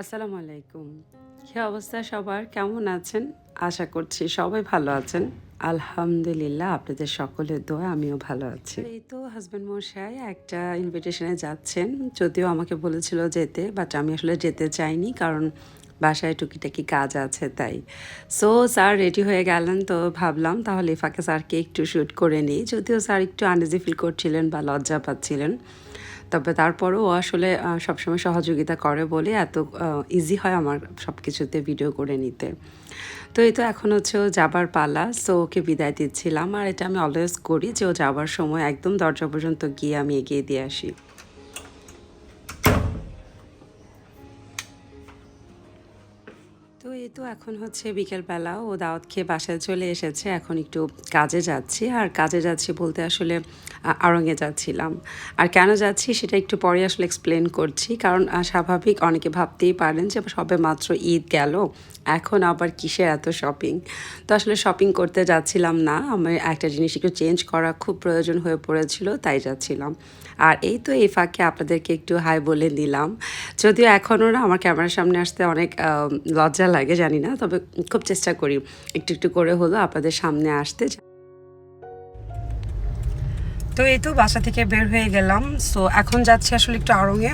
আসসালামু আলাইকুম। কী অবস্থা সবার? কেমন আছেন? আশা করছি সবাই ভালো আছেন। আলহামদুলিল্লাহ, আপনাদের সকলের দোয়া, আমিও ভালো আছি। এই তো হাজব্যান্ড মশাই, একটা ইনভিটেশনে যাচ্ছেন। যদিও আমাকে বলেছিল যেতে বাট আমি আসলে যেতে চাইনি কারণ বাসায় টুকিটাকি কাজ আছে তাই। সো স্যার রেডি হয়ে গেলেন তো ভাবলাম, তাহলে ফাঁকে স্যারকে একটু শ্যুট করে নিই। যদিও স্যার একটু আনইজি ফিল করছিলেন বা লজ্জা পাচ্ছিলেন। তবে তারপরও ও আসলে সবসময় সহযোগিতা করে বলে এত ইজি হয় আমার সব কিছুতে ভিডিও করে নিতে। তো এই তো এখন হচ্ছে ও যাবার পালা সো ওকে বিদায় দিচ্ছিলাম। আর এটা আমি অলওয়েজ করি যে ও যাবার সময় একদম দরজা পর্যন্ত গিয়ে আমি এগিয়ে দিয়ে আসি। এই তো এখন হচ্ছে বিকেলবেলা ও দাওয়াত খেয়ে বাসায় চলে এসেছে। এখন একটু কাজে যাচ্ছি। আর কাজে যাচ্ছি বলতে আসলে আরঙ্গে যাচ্ছিলাম। আর কেন যাচ্ছি সেটা একটু পরে আসলে এক্সপ্লেন করছি। কারণ স্বাভাবিক অনেকে ভাবতেই পারেন যে সবে মাত্র ঈদ গেল। এখন আবার কিসের এত শপিং তো আসলে শপিং করতে যাচ্ছিলাম না। আমার একটা জিনিস একটু চেঞ্জ করা খুব প্রয়োজন হয়ে পড়েছিল, তাই যাচ্ছিলাম। আর এই তো এই ফাঁকে আপনাদেরকে একটু হাই বলে দিলাম যদিও এখনও না, আমার ক্যামেরার সামনে আসতে অনেক লজ্জা লাগে, জানি না। তবে খুব চেষ্টা করি, একটু একটু করে হলো আপনাদের সামনে আসতে। তো এই তো বাসা থেকে বের হয়ে গেলাম। সো এখন যাচ্ছি আসলে একটু আড়ঙে।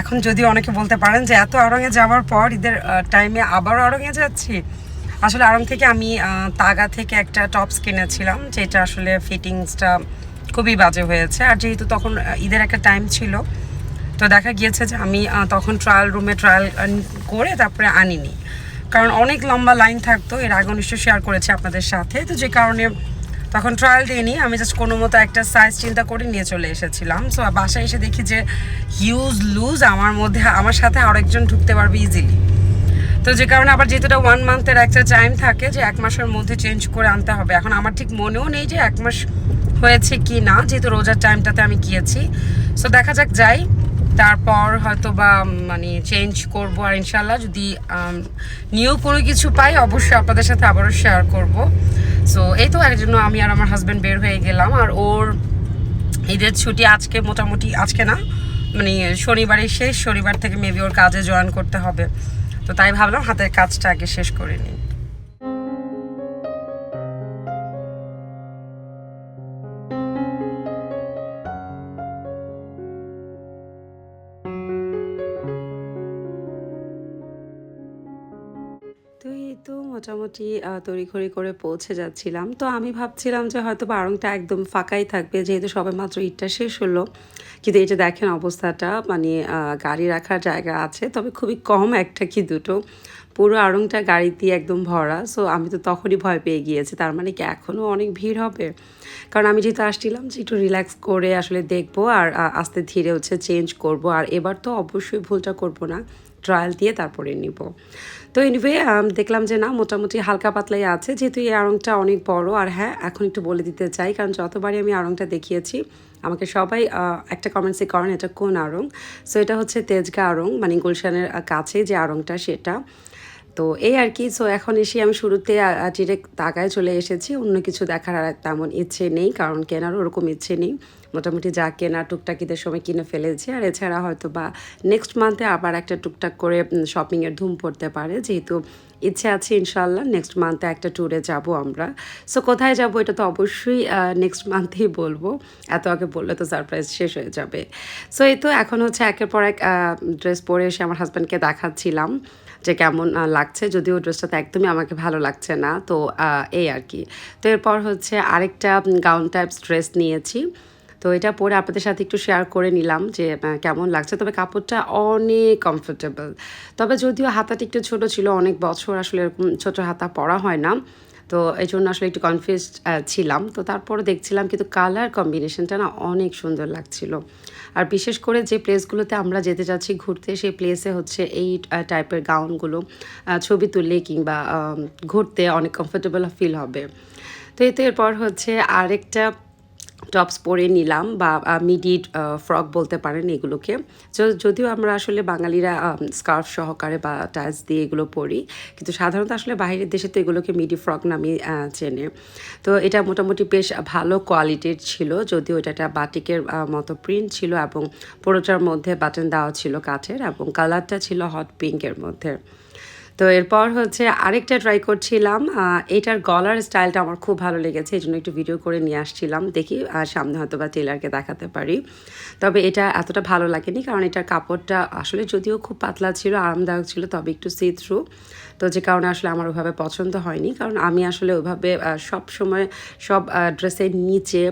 এখন যদি অনেকে বলতে পারেন যে এত আড়ঙে যাওয়ার পর ঈদের টাইমে আবার আড়ঙে যাচ্ছি। আসলে আড়ং থেকে আমি তাগা থেকে একটা টপস কিনেছিলাম, যেটা আসলে ফিটিংসটা খুবই বাজে হয়েছে। আর যেহেতু তখন ঈদের একটা টাইম ছিল, তো দেখা গিয়েছে যে আমি তখন ট্রায়াল রুমে ট্রায়াল করে তারপরে আনিনি। কারণ অনেক লম্বা লাইন থাকতো, এর আগে নিশ্চয় শেয়ার করেছি আপনাদের সাথে। তো যে কারণে তখন ট্রায়াল দিইনি আমি জাস্ট কোনো মতো একটা সাইজ চিন্তা করে নিয়ে চলে এসেছিলাম। সো বাসায় এসে দেখি যে হিউজ লুজ আমার মধ্যে, আমার সাথে আরেকজন ঢুকতে পারবে ইজিলি তো যে কারণে আবার যেহেতু ওয়ান মান্থের একটা টাইম থাকে, যে এক মাসের মধ্যে চেঞ্জ করে আনতে হবে। এখন আমার ঠিক মনেও নেই যে এক মাস হয়েছে কি না, যেহেতু রোজার টাইমটাতে আমি গিয়েছি। সো দেখা যাক, যাই। তারপর হয়তো বা মানে চেঞ্জ করব। আর ইনশাল্লাহ যদি নিউ কোনো কিছু পাই, অবশ্যই আপনাদের সাথে আবারও শেয়ার করব। সো এই তো এর জন্য আমি আর আমার হাজব্যান্ড বের হয়ে গেলাম। আর ওর ঈদের ছুটি আজকে মোটামুটি, আজকে না মানে শনিবারের শেষ। শনিবার থেকে মেবি ওর কাজে জয়েন করতে হবে। তো তাই ভাবলাম হাতের কাজটা আগে শেষ করে নিই। মোটামুটি তড়িঘড়ি করে পৌঁছে যাচ্ছিলাম। তো আমি ভাবছিলাম যে হয়তো বা আড়ংটা একদম ফাঁকাই থাকবে, যেহেতু সবে মাত্র ইটটা শেষ হলো। কিন্তু এটা দেখেন অবস্থাটা মানে গাড়ি রাখার জায়গা আছে, তবে খুবই কম একটা কি দুটো। পুরো আড়ংটা গাড়ি দিয়ে একদম ভরা সো আমি তো তখনই ভয় পেয়ে গিয়েছি। তার মানে কি এখনও অনেক ভিড় হবে? কারণ আমি যেহেতু আসছিলাম যে একটু রিল্যাক্স করে আসলে দেখব, আর আস্তে ধীরে হচ্ছে চেঞ্জ করব। আর এবার তো অবশ্যই ভুলটা করব না। ট্রায়াল দিয়ে তারপরে নিব। তো এনিওয়ে দেখলাম যে না, মোটামুটি হালকা পাতলাই আছে, যেহেতু এই আরংটা অনেক বড়। আর হ্যাঁ এখন একটু বলে দিতে চাই, কারণ যতবারই আমি আরংটা দেখিয়েছি, আমাকে সবাই একটা কমেন্টসে করেন, এটা কোন আরং সো এটা হচ্ছে তেজগা আরং মানে গুলশানের কাছে যে আরংটা সেটা। তো এই আর কি সো এখন এসে আমি শুরুতে ডিরেক্ট তাকায় চলে এসেছি, অন্য কিছু দেখার আর তেমন ইচ্ছে নেই, কারণ কেনার ওরকম ইচ্ছে নেই। মোটামুটি যা কেনা টুকটাকিদের সময় কিনে ফেলেছি, আর এছাড়া হয়তো বা নেক্সট মান্থে আবার একটা টুকটাক করে শপিংয়ের ধুম পড়তে পারে, যেহেতু ইচ্ছে আছে ইনশাল্লাহ নেক্সট মান্থে একটা ট্যুরে যাব আমরা। সো কোথায় যাব এটা তো অবশ্যই নেক্সট মান্থেই বলব, এত আগে বললে তো সারপ্রাইজ শেষ হয়ে যাবে। সো এই তো এখন হচ্ছে একের পর এক ড্রেস পরে এসে আমার হাজব্যান্ডকে দেখাচ্ছিলাম। যে কেমন লাগছে, যদিও ড্রেসটাতে একদমই আমাকে ভালো লাগছে না, তো এই আর কি। তো এরপর হচ্ছে আরেকটা গাউন টাইপস ড্রেস নিয়েছি। তো এটা পরে আপনাদের সাথে একটু শেয়ার করে নিলাম যে কেমন লাগছে। তবে কাপড়টা অনেক কমফোর্টেবল তবে যদিও হাতাটা একটু ছোট ছিল, অনেক বছর আসলে এরকম ছোটো হাতা পরা হয় না, তো এই জন্য আসলে একটু কনফিউজ ছিলাম। তো তারপরে দেখছিলাম কিন্তু কালার কম্বিনেশনটা না অনেক সুন্দর লাগছিল। আর বিশেষ করে যে প্লেসগুলোতে আমরা যেতে যাচ্ছি ঘুরতে, সেই প্লেসে হচ্ছে এই টাইপের গাউনগুলো ছবি তুললে কিংবা ঘুরতে অনেক কমফোর্টেবল ফিল হবে। তো এতে এরপর হচ্ছে আরেকটা টপস পরে নিলাম বা মিডি ফ্রক বলতে পারেন এগুলোকে। যদিও আমরা আসলে বাঙালিরা স্কার্ফ সহকারে বা টাইলস দিয়ে এগুলো পরি, কিন্তু সাধারণত আসলে বাইরের দেশে তো এগুলোকে মিডি ফ্রক নামে চেনে। তো এটা মোটামুটি বেশ ভালো কোয়ালিটির ছিল, যদিও এটা একটা বাটিকের মতো প্রিন্ট ছিল এবং পুরোটার মধ্যে বাটন দেওয়া ছিল কাঠের এবং কালারটা ছিল হট পিঙ্কের মধ্যে। তো এরপর হচ্ছে আরেকটা ট্রাই করছিলাম এটার গলার স্টাইলটা আমার খুব ভালো লেগেছে, এই জন্য একটু ভিডিও করে নিয়ে আসছিলাম, দেখি আর সামনে হয়তো বা টেলারকে দেখাতে পারি। তবে এটা এতটা ভালো লাগেনি, কারণ এটার কাপড়টা আসলে যদিও খুব পাতলা ছিল, আরামদায়ক ছিল, তবে একটু সি থ্রু তো যে কারণে আসলে আমার ওভাবে পছন্দ হয়নি, কারণ আমি আসলে ওভাবে সব সময় সব ড্রেসের নিচে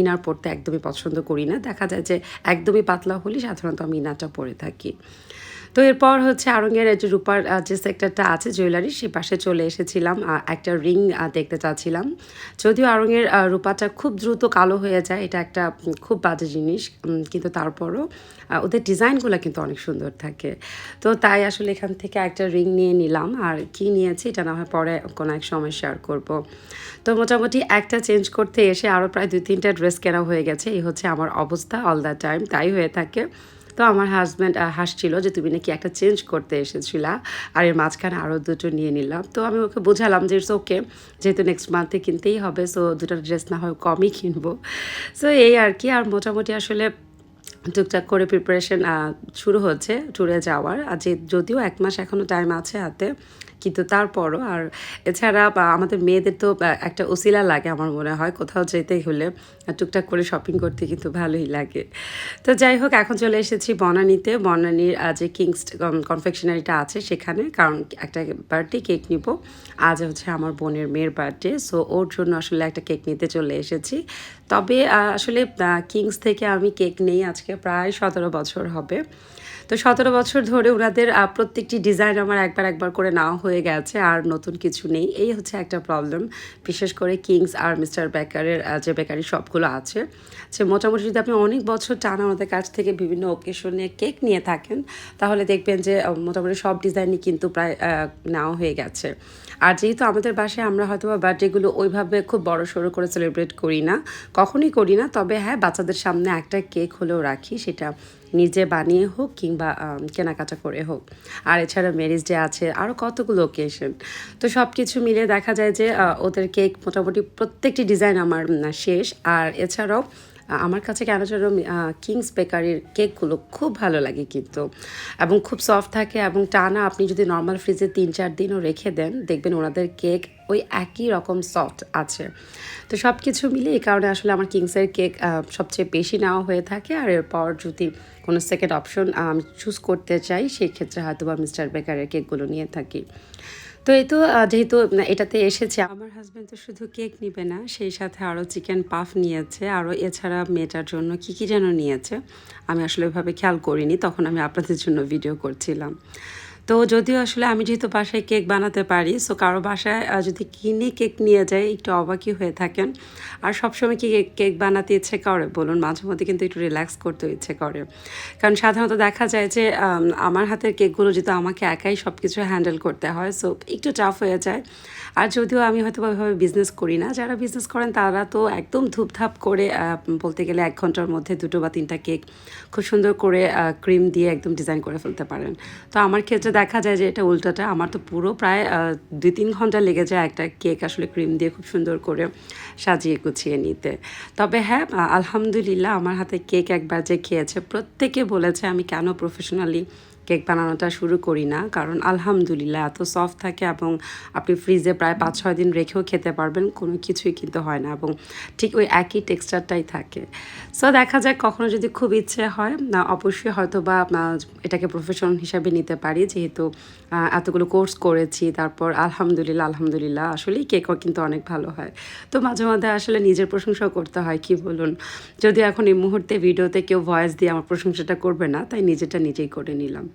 ইনার পরতে একদমই পছন্দ করি না। দেখা যায় যে একদমই পাতলা হলে সাধারণত আমি ইনারটা পরে থাকি। তো এরপর হচ্ছে আরঙ্গের যে রূপার যে সেক্টরটা আছে জুয়েলারি সে পাশে চলে এসেছিলাম একটা রিং দেখতে চাচ্ছিলাম। যদিও আরঙ্গের রূপাটা খুব দ্রুত কালো হয়ে যায়, এটা একটা খুব বাজে জিনিস কিন্তু তারপরও ওদের ডিজাইনগুলো কিন্তু অনেক সুন্দর থাকে। তো তাই আসলে এখান থেকে একটা রিং নিয়ে নিলাম, আর কি নিয়েছি এটা না হয় পরে কোনো এক সময় শেয়ার করব। তো মোটামুটি একটা চেঞ্জ করতে এসে আরও প্রায় দুই তিনটা ড্রেস কেনা হয়ে গেছে, এই হচ্ছে আমার অবস্থা অল দ্য টাইম তাই হয়ে থাকে। তো আমার হাজব্যান্ড হাসছিল যে তুমি নাকি একটা চেঞ্জ করতে এসেছিলা। আর এর মাঝখানে আরও দুটো নিয়ে নিলাম। তো আমি ওকে বোঝালাম যে ইটস ওকে যেহেতু নেক্সট মান্থে কিনতেই হবে সো দুটো ড্রেস না হয় কমই কিনবো। সো এই আর কি, আর মোটামুটি আসলে টুকটাক করে প্রিপারেশন শুরু হচ্ছে ট্যুরে যাওয়ার। আর যে, যদিও এক মাস এখনও টাইম আছে হাতে কিন্তু তারপরও আর এছাড়া আমাদের মেয়েদের তো একটা ওসিলা লাগে আমার মনে হয়। কোথাও যেতে হলে টুকটাক করে শপিং করতে কিন্তু ভালোই লাগে। তো যাই হোক, এখন চলে এসেছি বনানীতে। বনানীর যে কিংস কনফেকশনারিটা আছে সেখানে। কারণ একটা বার্থডে কেক নিব। আজ হচ্ছে আমার বোনের মেয়ের বার্থডে সো ওর জন্য আসলে একটা কেক নিতে চলে এসেছি। তবে আসলে কিংস থেকে আমি কেক নেই। আজকে প্রায় সতেরো বছর হবে। তো সতেরো বছর ধরে ওনাদের প্রত্যেকটি ডিজাইন আমার একবার একবার করে নেওয়া হয়ে গেছে, আর নতুন কিছু নেই। এই হচ্ছে একটা প্রবলেম বিশেষ করে কিংস আর মিস্টার বেকারের যে বেকারি শপগুলো আছে। যে মোটামুটি যদি আপনি অনেক বছর টানা আমাদের কাছ থেকে বিভিন্ন ওকেশনে কেক নিয়ে থাকেন, তাহলে দেখবেন যে মোটামুটি সব ডিজাইনই কিন্তু প্রায় নেওয়া হয়ে গেছে। আর যেহেতু আমাদের বাসায় আমরা হয়তো বা বার্থডেগুলো ওইভাবে খুব বড় সড়ো করে সেলিব্রেট করি না, কখনই করি না, তবে হ্যাঁ বাচ্চাদের সামনে একটা কেক হলেও রাখি, সেটা নিজে বানিয়ে হোক কিংবা কেনাকাটা করে হোক। আর এছাড়া ম্যারেজ ডে আছে আরও কতগুলো ওকেশন তো সব কিছু মিলে দেখা যায় যে ওদের কেক মোটামুটি প্রত্যেকটি ডিজাইন আমার শেষ। আর এছাড়াও আমার কাছে কেন যেন কিংস বেকারির কেকগুলো খুব ভালো লাগে কিন্তু। এবং খুব সফট থাকে এবং টানা আপনি যদি নর্মাল ফ্রিজে তিন চার দিনও রেখে দেন, দেখবেন ওনাদের কেক ওই একই রকম সফট আছে। তো সব কিছু মিলে এই কারণে আসলে আমার কিংসের কেক সবচেয়ে বেশি নেওয়া হয়ে থাকে। আর এরপর যদি কোনো সেকেন্ড অপশন আমি চুজ করতে চাই, সেই ক্ষেত্রে হয়তো বা মিস্টার বেকারের কেকগুলো নিয়ে থাকি। তো এই তো যেহেতু এটাতে এসেছে, আমার হাজব্যান্ড তো শুধু কেক নিবে না, সেই সাথে আরও চিকেন পাফ নিয়েছে আরও এছাড়া মেয়েটার জন্য কী কী যেন নিয়েছে, আমি আসলে ওইভাবে খেয়াল করিনি, তখন আমি আপনাদের জন্য ভিডিও করছিলাম। তো যদিও আসলে আমি যেহেতু বাসায় কেক বানাতে পারি সো কারও বাসায় যদি কিনে কেক নিয়ে যায় একটু অবাকই হয়ে থাকেন। আর সবসময় কি কেক- বানাতে ইচ্ছে করে? বলুন, মাঝে মধ্যে কিন্তু একটু রিল্যাক্স করতে ইচ্ছে করে। কারণ সাধারণত দেখা যায় যে আমার হাতের কেকগুলো যেহেতু আমাকে একাই সব কিছু হ্যান্ডেল করতে হয় সো একটু টাফ হয়ে যায়। আর যদিও আমি হয়তো ওইভাবে বিজনেস করি না, যারা বিজনেস করেন তারা তো একদম ধূপধাপ করে বলতে গেলে এক ঘণ্টার মধ্যে দুটো বা তিনটা কেক খুব সুন্দর করে ক্রিম দিয়ে একদম ডিজাইন করে ফেলতে পারেন। তো আমার ক্ষেত্রে দেখা যায় যে এটা উল্টাটা। আমার তো পুরো প্রায় দুই তিন ঘণ্টা লেগে যায় একটা কেক আসলে ক্রিম দিয়ে খুব সুন্দর করে সাজিয়ে গুছিয়ে নিতে। তবে হ্যাঁ আলহামদুলিল্লাহ আমার হাতে কেক একবার যে খেয়েছে, প্রত্যেকে বলেছে আমি কেন প্রফেশনালি কেক বানানোটা শুরু করি না। কারণ আলহামদুলিল্লাহ এত সফট থাকে এবং আপনি ফ্রিজে প্রায় পাঁচ ছয় দিন রেখেও খেতে পারবেন, কোনো কিছুই কিন্তু হয় না এবং ঠিক ওই একই টেক্সচারটাই থাকে। সো দেখা যাক কখনো যদি খুব ইচ্ছে হয়, না, অবশ্যই হয়তো বা এটাকে প্রফেশন হিসাবে নিতে পারি। যেহেতু এতগুলো কোর্স করেছি, তারপর আলহামদুলিল্লাহ আলহামদুলিল্লাহ আসলেই কেকও কিন্তু অনেক ভালো হয়। তো মাঝে মাঝে আসলে নিজের প্রশংসা করতে হয়, কি বলুন? যদি এখন এই মুহূর্তে ভিডিওতে কেউ ভয়েস দিয়ে আমার প্রশংসাটা করবে না, তাই নিজেটা নিজেই করে নিলাম।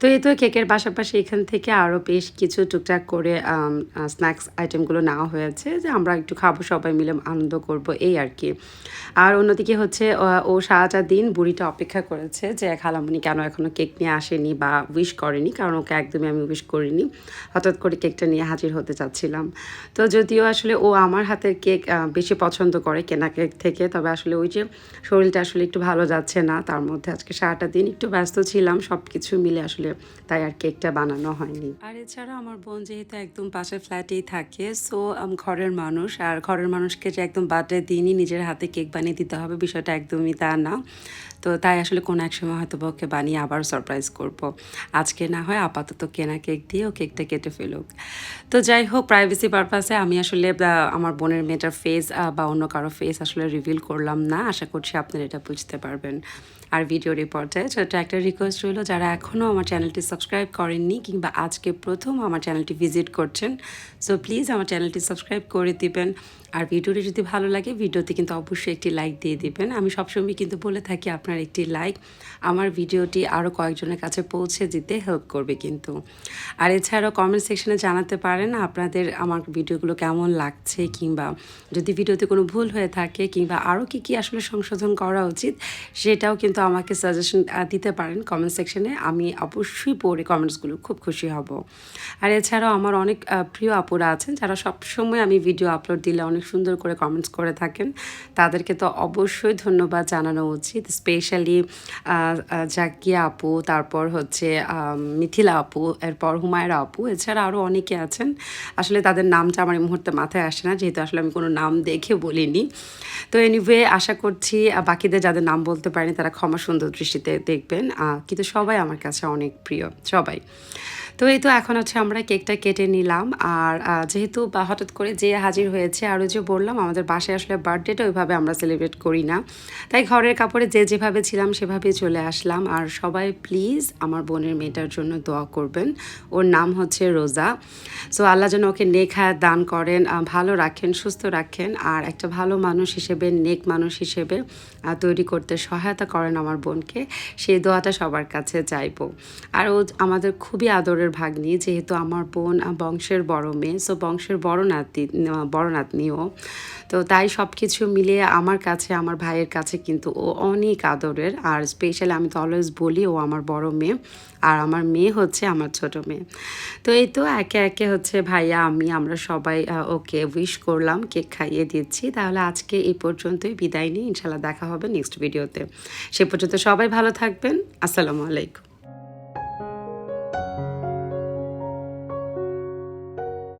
তো এই তো কেকের পাশাপাশি এখান থেকে আরও বেশ কিছু টুকটাক করে স্ন্যাক্স আইটেমগুলো নেওয়া হয়েছে যে আমরা একটু খাব, সবাই মিলে আনন্দ করব, এই আর কি। আর অন্যদিকে হচ্ছে ও সারাটা দিন বুড়িটা অপেক্ষা করেছে যে খালামুনি কেন এখনও কেক নিয়ে আসেনি বা উইশ করেনি? কারণ ওকে একদমই আমি উইশ করিনি। হঠাৎ করে কেকটা নিয়ে হাজির হতে চাচ্ছিলাম। তো যদিও আসলে ও আমার হাতের কেক বেশি পছন্দ করে কেনা কেক থেকে, তবে আসলে ওই যে শরীরটা আসলে একটু ভালো যাচ্ছে না, তার মধ্যে আজকে সারাটা দিন একটু ব্যস্ত ছিলাম সব কিছু মিলে আসলে তাই আর কেকটা বানানো হয়নি। আর এছাড়া আমার বোন যেহেতু একদম পাশের ফ্ল্যাটেই থাকে সো ঘরের মানুষ। আর ঘরের মানুষকে যে একদম বাদে দিনই নিজের হাতে কেক বানিয়ে দিতে হবে বিষয়টা একদমই তা না। তো তাই আসলে কোনো এক সময় হয়তো বা ওকে বানিয়ে আবার সারপ্রাইজ করব। আজকে না হয় আপাতত কেনা কেক দিয়ে ও কেকটা কেটে ফেলুক। তো যাই হোক প্রাইভেসি পারপাসে আমি আসলে আমার বোনের মেয়েটার ফেস বা অন্য কারও ফেস আসলে রিভিল করলাম না। আশা করছি আপনারা এটা বুঝতে পারবেন। আর ভিডিও রিপোর্টে ছোট একটা রিকোয়েস্ট রইল, যারা এখনও আমার চ্যানেলটি সাবস্ক্রাইব করেননি কিংবা আজকে প্রথম আমার চ্যানেলটি ভিজিট করছেন সো প্লিজ আমার চ্যানেলটি সাবস্ক্রাইব করে দিবেন। আর ভিডিওটি যদি ভালো লাগে, ভিডিওতে কিন্তু অবশ্যই একটি লাইক দিয়ে দিবেন। আমি সবসময় কিন্তু বলে থাকি, আপনার একটি লাইক আমার ভিডিওটি আরও কয়েকজনের কাছে পৌঁছে দিতে হেল্প করবে কিন্তু। আর এছাড়াও কমেন্ট সেকশনে জানাতে পারেন আপনাদের আমার ভিডিওগুলো কেমন লাগছে কিংবা যদি ভিডিওতে কোনো ভুল হয়ে থাকে কিংবা আরও কী কী আসলে সংশোধন করা উচিত, সেটাও কিন্তু আমাকে সাজেশন দিতে পারেন কমেন্ট সেকশনে আমি অবশ্যই পড়ে কমেন্টসগুলো খুব খুশি হব। আর এছাড়াও আমার অনেক প্রিয় আপুরা আছেন, যারা সবসময় আমি ভিডিও আপলোড দিলে অনেক সুন্দর করে কমেন্টস করে থাকেন। তাদেরকে তো অবশ্যই ধন্যবাদ জানানো উচিত। স্পেশালি জাকিয়া আপু, তারপর হচ্ছে মিথিলা আপু, এরপর হুমায়রা আপু, এছাড়া আরও অনেকে আছেন। আসলে তাদের নামটা আমার এই মুহূর্তে মাথায় আসে না, যেহেতু আসলে আমি কোনো নাম দেখে বলিনি। তো এনিওয়ে আশা করছি বাকিদের যাদের নাম বলতে পারিনি, তারা ক্ষমা সুন্দর দৃষ্টিতে দেখবেন। কিন্তু সবাই আমার কাছে অনেক প্রিয়, সবাই। তো এই তো এখন হচ্ছে আমরা কেকটা কেটে নিলাম। আর যেহেতু বা হঠাৎ করে যে হাজির হয়েছে আরও যে বললাম, আমাদের বাসায় আসলে বার্থডেটা ওইভাবে আমরা সেলিব্রেট করি না। তাই ঘরের কাপড়ে যে যেভাবে ছিলাম, সেভাবেই চলে আসলাম। আর সবাই প্লিজ আমার বোনের মেয়েটার জন্য দোয়া করবেন। ওর নাম হচ্ছে রোজা। সো আল্লাহ যেন ওকে নেক হায়াত দান করেন ভালো রাখেন, সুস্থ রাখেন। আর একটা ভালো মানুষ হিসেবে, নেক মানুষ হিসেবে তৈরি করতে সহায়তা করেন আমার বোনকে। সেই দোয়াটা সবার কাছে চাইব। আর ও আমাদের খুবই আদরের ভাগ্নি, যেহেতু আমার বোন বংশের বড় মেয়ে। সো বংশের বড় নাতি বড় নাতনিও। তো তাই সব কিছু মিলিয়ে আমার কাছে, আমার ভাইয়ের কাছে কিন্তু ও অনেক আদরের। আর স্পেশালি আমি তো অলওয়েজ বলি, ও আমার বড় মেয়ে। আর আমার মেয়ে হচ্ছে আমার ছোট মেয়ে। তো এই তো একে একে হচ্ছে ভাইয়া, আমি, আমরা সবাই ওকে উইশ করলাম, কেক খাইয়ে দিচ্ছি। তাহলে আজকে এই পর্যন্তই বিদায় নিই। ইনশাল্লাহ দেখা হবে নেক্সট ভিডিওতে সে পর্যন্ত সবাই ভালো থাকবেন। আসসালামু আলাইকুম।